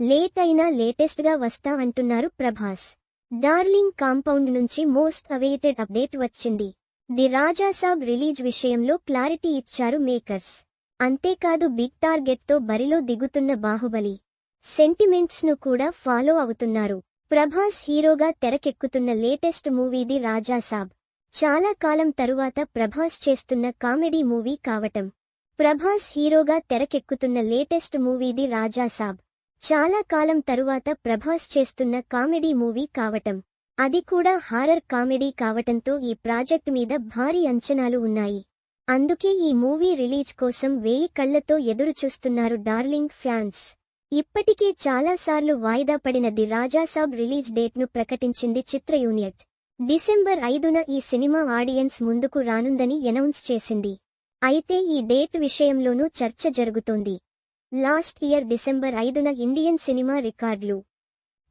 Late అయినా లేటెస్ట్గా వస్తా అంటున్నారు ప్రభాస్. డార్లింగ్ కాంపౌండ్ నుంచి మోస్ట్ అవేటెడ్ అప్డేట్ వచ్చింది. ది రాజాసాబ్ రిలీజ్ విషయంలో క్లారిటీ ఇచ్చారు మేకర్స్. అంతేకాదు బిగ్ టార్గెట్తో బరిలో దిగుతున్న బాహుబలి. సెంటిమెంట్స్ను కూడా ఫాలో అవుతున్నారు. ప్రభాస్ హీరోగా తెరకెక్కుతున్న లేటెస్ట్ మూవీది రాజాసాబ్ చాలా కాలం తరువాత ప్రభాస్ చేస్తున్న కామెడీ మూవీ కావటం. ప్రభాస్ హీరోగా తెరకెక్కుతున్న లేటెస్ట్ మూవీది రాజాసాబ్ చాలా కాలం తరువాత ప్రభాస్ చేస్తున్న కామెడీ మూవీ కావటం. అది కూడా హారర్ కామెడీ కావటంతో ఈ ప్రాజెక్ట్ మీద భారీ అంచనాలు ఉన్నాయి. అందుకే ఈ మూవీ రిలీజ్ కోసం వేయి కళ్ళతో ఎదురుచూస్తున్నారు డార్లింగ్ ఫ్యాన్స్. ఇప్పటికే చాలాసార్లు వాయిదా పడిన ది రాజాసాబ్ రిలీజ్ డేట్ను ప్రకటించింది చిత్ర యూనియట్. డిసెంబర్ ఐదున ఈ సినిమా ఆడియన్స్ ముందుకు రానుందని ఎనౌన్స్ చేసింది. అయితే ఈ డేట్ విషయంలోనూ చర్చ జరుగుతోంది. లాస్ట్ ఇయర్ డిసెంబర్ ఐదున ఇండియన్ సినిమా రికార్డులు.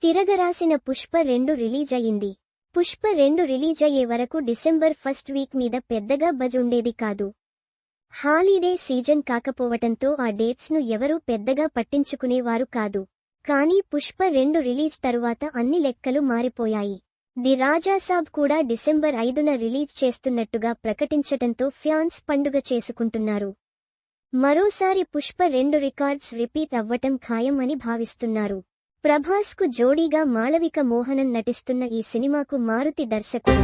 తిరగరాసిన పుష్ప రెండు రిలీజ్ అయింది. పుష్ప రెండు రిలీజ్ అయ్యే వరకు డిసెంబర్ ఫస్ట్ వీక్ మీద పెద్దగా బజ్ ఉండేది కాదు. హాలిడే సీజన్ కాకపోవటంతో ఆ డేట్స్ను ఎవరూ పెద్దగా పట్టించుకునేవారు కాదు. కానీ పుష్ప రెండు రిలీజ్ తరువాత అన్ని లెక్కలు మారిపోయాయి. ది రాజాసాబ్ కూడా డిసెంబర్ ఐదున రిలీజ్ చేస్తున్నట్టుగా ప్రకటించటంతో ఫ్యాన్స్ పండుగ చేసుకుంటున్నారు. మరోసారి పుష్ప రెండు రికార్డ్స్ రిపీట్ అవ్వటం ఖాయం అని భావిస్తున్నారు. ప్రభాస్కు జోడీగా మాళవిక మోహనన్ నటిస్తున్న ఈ సినిమాకు మారుతి దర్శకుడు.